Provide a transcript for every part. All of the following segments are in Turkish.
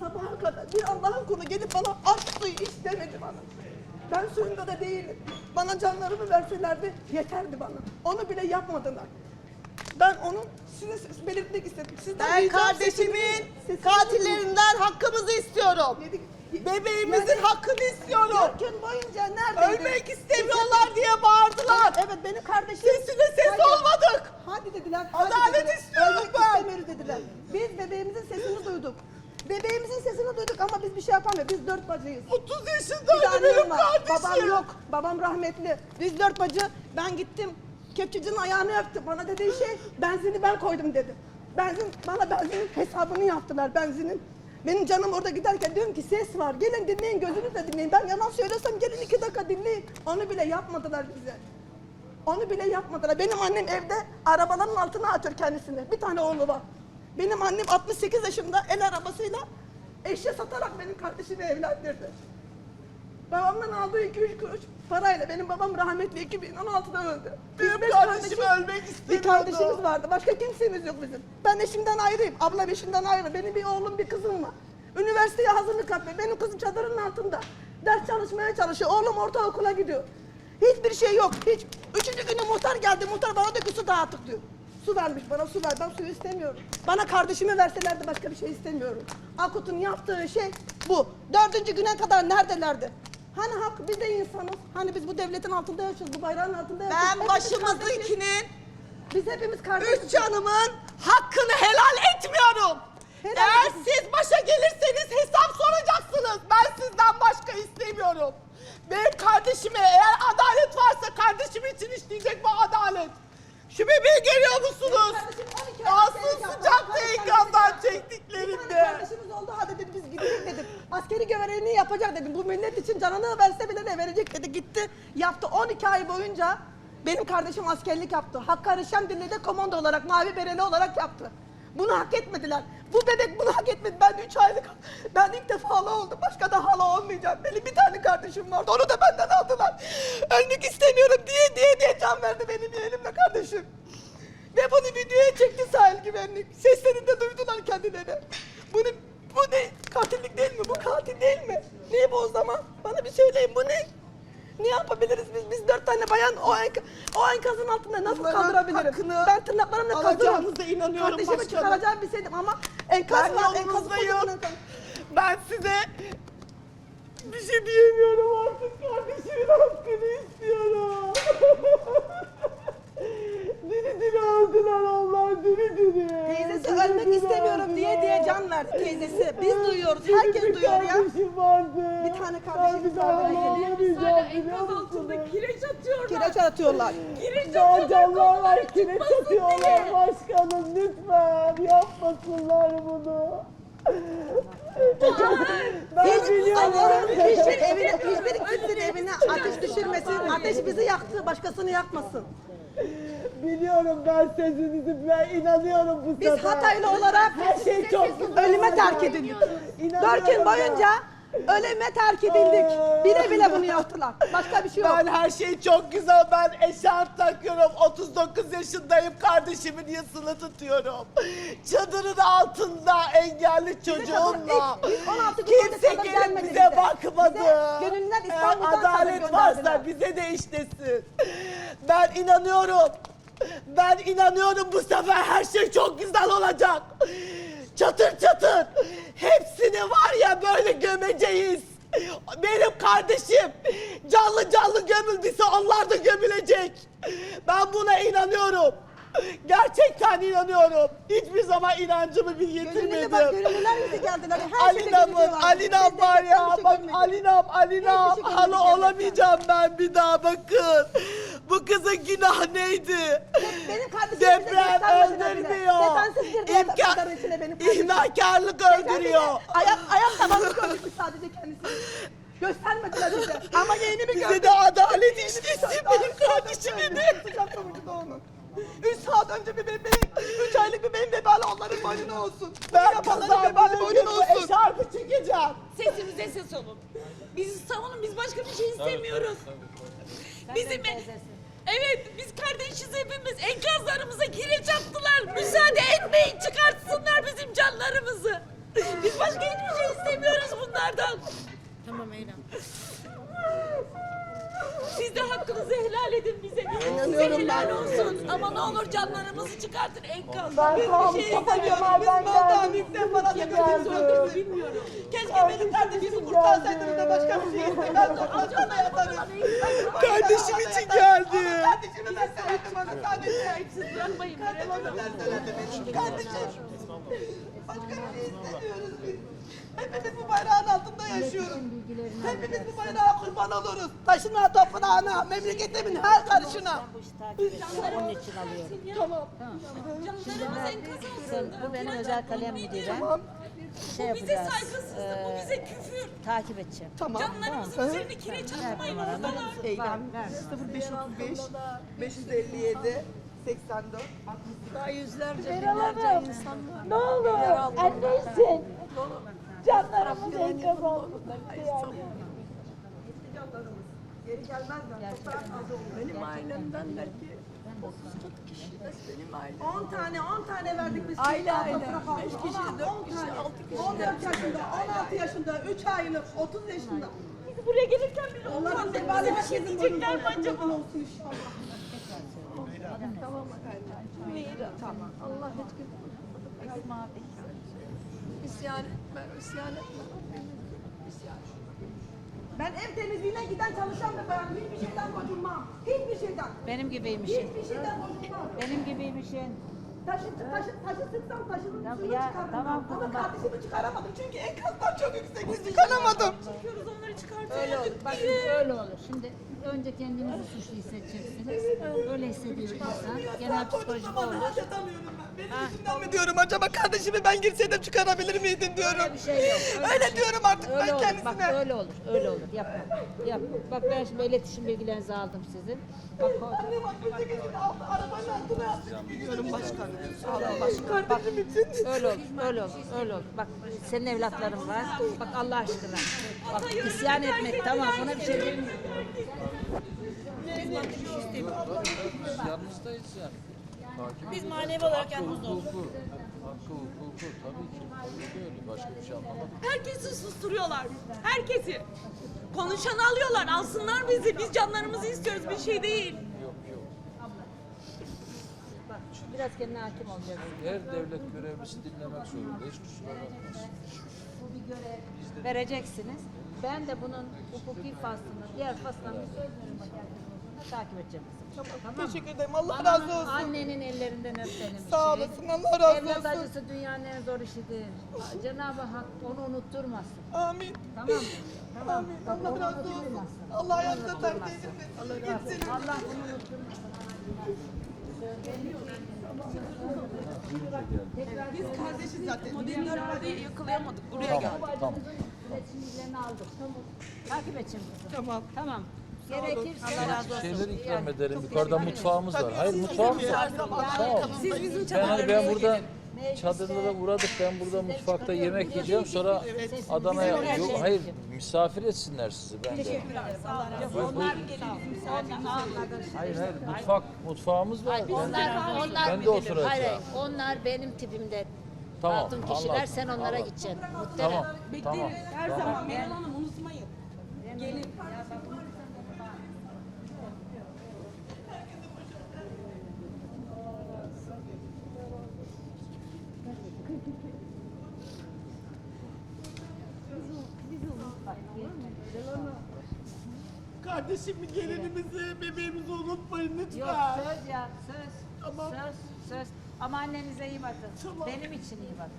Sabaha kadar bir Allah'ın kulu gelip bana aç suyu iç demedi bana. Ben suyunda da değilim. Bana canlarımı verselerdi yeterdi bana. Onu bile yapmadılar. Ben onun size belirtmek istedim. Sizden Ben ricam kardeşimin sesinizi- sesinizi katillerinden hakkımızı istiyorum. Yedik- Bebeğimizin Yani- hakkını istiyorum. Dört gün boyunca neredeydi? Ölmek istemiyorlar diye bağırdılar. Evet benim kardeşim. Sesine ses Hadi. olmadık. Hadi dediler. hadi Adalet dediler. istiyorum Ölmek ben. istemiyoruz dediler. Biz bebeğimizin sesini duyduk. Bebeğimizin sesini duyduk ama biz bir şey yapamıyoruz. Biz dört bacıyız. 30 Bir yaşındaydı annem benim var. kardeşim. Babam yok. Babam rahmetli. Biz dört bacı. Ben gittim. Kepçecinin ayağını öptü. Bana dediği şey benzini ben koydum dedi. Benzin, bana benzinin hesabını yaptılar benzinin. Benim canım orada giderken diyorum ki ses var. Gelin dinleyin gözünüzle dinleyin. Ben yalan söylesem gelin iki dakika dinleyin. Onu bile yapmadılar bize. Onu bile yapmadılar. Benim annem evde arabaların altına atıyor kendisini. Bir tane oğlu var. Benim annem 68 yaşında el arabasıyla eşya satarak benim kardeşimi evlendirdi. Babamdan aldığı 2-3 kuruş parayla benim babam rahmetli 2016'da öldü. Benim kardeşim ölmek Bir istemiyordu. kardeşimiz vardı. Başka kimsemiz yok bizim. Ben eşimden ayrıyım. Ablam eşimden ayrı. Benim bir oğlum bir kızım var. Üniversiteye hazırlık yapıyor. Benim kızım çadırın altında. Ders çalışmaya çalışıyor. Oğlum ortaokula gidiyor. Hiçbir şey yok. Hiç. Üçüncü günü muhtar geldi. Muhtar bana diyor ki su dağıttık diyor. Su vermiş bana su ver. Ben suyu istemiyorum. Bana kardeşimi verselerdi başka bir şey istemiyorum. Akut'un yaptığı şey bu. Dördüncü güne kadar neredelerdi? Hani hak biz de insanız. Hani biz bu devletin altında yaşıyoruz. Bu bayrağın altında yaşıyoruz. Ben başımızdakinin Biz hepimiz kardeşiz. üç canımın hakkını helal etmiyorum. Helal Eğer edin. siz başa gelirseniz hesap soracaksınız. Ben sizden başka istemiyorum. Benim kardeşime eğer adalet varsa kardeşim için işleyecek bu adalet. Şu bebeği görüyor musunuz? Kardeşim 12 ay Asıl. Bir tane çektiklerinde. kardeşimiz oldu hadi dedi biz gidelim dedim. Askeri görevini yapacak dedim. Bu millet için canını verse bile de verecek dedi. Gitti yaptı 12 ay boyunca benim kardeşim askerlik yaptı. Hakkari Şemdinli'de komando olarak mavi bereli olarak yaptı. Bunu hak etmediler. Bu bebek bunu hak etmedi. Ben 3 aylık, ben ilk defa hala oldum. Başka da hala olmayacağım. Benim bir tane kardeşim vardı. Onu da benden aldılar. Ölmek istemiyorum diye diye diye can verdi benim yeğenimle kardeşim. Ve bunu videoya çekti sahil güvenlik. Seslerini de duydular kendileri. Bunu, bu ne? Katillik değil mi? Bu katil değil mi? Ne bu o zaman? Bana bir söyleyin bu ne? Ne yapabiliriz biz? Biz dört tane bayan o, enk o enkazın altında nasıl Bunların kaldırabilirim? hakkını Ben tırnaklarımla alacağınıza inanıyorum Kardeşimi başkanım. çıkaracağım bir şeydim ama enkaz Ben var. Kocaman enkaz. Ben size bir şey diyemiyorum artık. Kardeşimin hakkını istiyorum. diri diri öldüler Allah diri diri. Teyzesi Diri ölmek diri istemiyorum diye öldüler. diye can verdi teyzesi. Biz duyuyoruz. Herkes duyuyor ya. vardı. Bir tane kardeşimiz Ben bir daha vardı. biliyor enkaz altında kireç atıyorlar. Kireç atıyorlar. Kireç atıyorlar. canlar var kireç atıyorlar diye. başkanım lütfen yapmasınlar bunu. ben Hiç biliyorum. Hiçbir evine, hiçbir kimsenin evine ateş düşürmesin. Ateş bizi yaktı, başkasını yakmasın. Biliyorum ben sözünüzü ben inanıyorum bu Biz sefer. Hataylı olarak her şey çok ölüme terk edildik. İnanıyorum Dört gün boyunca ölüme terk edildik. Bile bile bunu yaptılar. Başka bir şey yok. Ben her şey çok güzel. Ben eşarp takıyorum. 39 yaşındayım. Kardeşimin yasını tutuyorum. Çadırın altında engelli çocuğumla. İlk- ilk 16 gün Kimse gelip gelmedi bize bize. bakmadı. Bize gönüllüler İstanbul'dan Adalet varsa gönderdiler. bize de işlesin. Ben inanıyorum. Ben inanıyorum bu sefer her şey çok güzel olacak. Çatır çatır. Böyle gömeceğiz. Benim kardeşim canlı canlı gömüldüyse onlar da gömülecek. Ben buna inanıyorum. Gerçekten inanıyorum. Hiçbir zaman inancımı bir bak, yitirmedim. gönüllüler bize geldiler. Her şeyde Alinam'ın, gönüllü Alinam Bizde var hiçbir ya. şey Bak görmedik. Alinam, Alinam. Hiçbir şey görmedik olamayacağım ben bir daha bakın. Bu kızın günah neydi? Benim kardeşim Deprem bize göstermediler bile. öldürmüyor. Kapıların içine benim kardeşim. ihmalkarlık öldürüyor. Ayak, ayak tabanını gördük sadece kendisi. Göstermediler bize. Ama yeğenimi gördük. Bize de adalet işlesin benim kardeşime de. Sıcak tavucu da onun. Üç saat önce bir bebeğim, üç aylık bebeğim vebali onların boynuna olsun. Ben Yapanların boynuna olsun. eşarpı çekeceğim. Sesimize ses olun. Bizi savunun. Biz başka bir şey istemiyoruz. Bizim Evet biz kardeşiz hepimiz. Enkazlarımıza kireç attılar. Müsaade etmeyin çıkartsınlar bizim canlarımızı. Biz başka başka hiçbir şey istemiyoruz bunlardan. Tamam Eylem. Siz de hakkınızı helal edin bize. Size İnanıyorum helal ben. olsun. Ama ne olur canlarımızı çıkartın enkaz. Ben Biz bir şey istemiyoruz. Biz bizden bana da Geldi. götürsün bilmiyorum. Keşke benim kardeşimi kurtarsaydınız da başka bir şey istemezdim. Amcamla yatarım. Kardeşim için geldi. Kardeşimi ben sevdim bana sadece. Siz bırakmayın. Kardeşimi ben sevdim. Kardeşim. Başka bir şey istemiyoruz biz. Hepimiz bu bayrağın altında yaşıyoruz. Hepimiz bu bayrağa kurban oluruz. Taşına, toprağına, memleketimin her karışına. Bu. Onun için alıyorum. Tamam. Canlarımız enkaz altında. bu benim özel kalem müdürüm. Tamam. Şey Bu bize saygısızlık, bu eee, bize küfür. takip edeceğim. Tamam. Canlarımızın üzerine kireç atmayın oradalar. Eylem 0535 557 84 Daha yüzlerce binlerce insanlar. Ne olur anneciğim. Canlarımız enkaz altında. Geri gelmezler. Olur. Benim ailemden belki 10 tane 10 tane verdik biz. Aile aile. 5 kişi, 4 kişi, 6 kişi. 14 yaşında, 16 yaşında, 3 aylık, 30 yaşında. Biz buraya gelirken bile utandık. sefalet Bize bir şey diyecekler mi acaba? olsun inşallah. Tamam efendim. Tamam. Allah hiç İsyan etme, isyan etme. İsyan Ben ev temizliğine giden çalışan bir bayanım. Hiçbir şeyden gocunmam. Hiçbir şeyden. Benim gibiymişsin. Hiçbir şeyden gocunmam. Benim gibiymişsin. Taşı, taşı, taşı sıksam taşının Tamam, suyunu ya, çıkarırım. tamam Ama bak. kardeşimi çıkaramadım çünkü enkazdan çok yüksek. Biz çıkaramadım. Çıkıyoruz onları Öyle çıkartıyoruz. olur. Bak öyle olur. Şimdi önce kendinizi suçlu hissedeceksiniz. Öyle hissediyor insan. Genel psikolojik olur. ben. Benim yüzümden mi diyorum acaba kardeşimi ben girseydim çıkarabilir miydim diyorum. Öyle bir şey yok. Öyle, bir şey- diyorum artık Öyle ben olur. kendisine. Bak öyle olur. Öyle olur. Yapma. Yapma. Bak ben şimdi iletişim bilgilerinizi aldım sizin. Bak Annem 68 yaşında altı arabanın altına yaptı. Biliyorum başkanım. Başkanım. Kardeşim için. öyle olur. Öyle olur. Öyle olur. Bak senin evlatların var. Bak Allah aşkına. Bak isyan etmek tamam. Buna bir şey demiyorum. Yanınızdayız yani. Takip Biz manevi olarak yanımızda hukuku, hakkı hukuku tabii ki. Tabii ki öyle. Başka bir şey anlamadım. Herkesi susturuyorlar. Herkesi. Konuşanı alıyorlar. Alsınlar bizi. Biz canlarımızı istiyoruz. Bir şey değil. Biraz kendine hakim olacaksın. Her devlet görevlisi dinlemek zorunda. Hiç kusura bakmasın. Bu bir görev vereceksiniz. Ben de bunun hukuki faslını, diğer faslını söz verin bak herkes takip edeceğim. Tamam. mı? Teşekkür ederim. Allah Ama razı olsun. Annenin ellerinden öp benim için. Sağ olasın. Allah razı Evlat olsun. acısı dünyanın en zor işidir. Cenab-ı Hak onu unutturmasın. Amin. Tamam mı? Tamam. Amin. Bak, Allah razı olsun. Allah ayakta Onu takdir etmesin. Allah gitsin. Allah bunu unutturmasın. Biz kardeşiz zaten. Dinler ifadeyi yakalayamadık. Buraya geldik. Tamam tamam. İletişim bilgilerini aldık. Takip edeceğim kızım. Tamam. Tamam. Gerekirse Şeyleri ikram ederim. Yukarıda mutfağımız var. Hayır mutfağımız var. Sağ ol. Siz bizim Ben hani ben burada. Çadırlara uğradık. Ben burada mutfakta yemek yiyeceğim. Sonra Adana'ya yok hayır misafir etsinler sizi ben de. Onlar geliyor bizim misafirimiz. Hayır hayır mutfak mutfağımız var. Onlar, onlar Ben de oturacağım. Hayır, hayır, onlar benim tipimde Tamam, hatun kişiler. anladım, Sen onlara anladım. gideceksin. Tamam. Muhterem. Tamam. Her zaman Meral Hanım unutmayın. Gelin. Kardeşimi, gelinimizi, bebeğimizi unutmayın Yok lütfen. söz ya söz. Tamam. Söz söz. Ama annenize iyi bakın. Tamam. Benim için iyi bakın.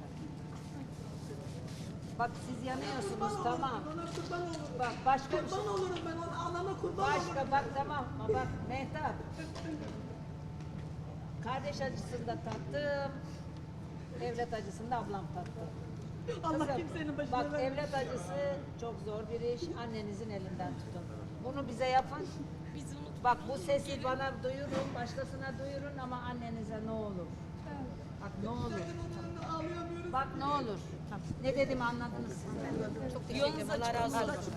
Bak siz yanıyorsunuz tamam. Ona kurban olurum. Bak başka bir şey. Kurban olurum ben ona. Anama kurban olurum. Başka bak tamam. Ama bak Mehtap. Kardeş acısını da tattım. Evlat acısını da ablam tattı. Allah Kızım, kimsenin başına Bak vermesin. evlat acısı çok zor bir iş. Annenizin elinden tutun. Bunu bize yapın. Unut. Bak bu sesi bana duyurun, başkasına duyurun ama annenize ne olur. Bak ne olur. Bak ne olur. Ne dediğimi anladınız siz. Çok teşekkür ederim. Allah razı olsun.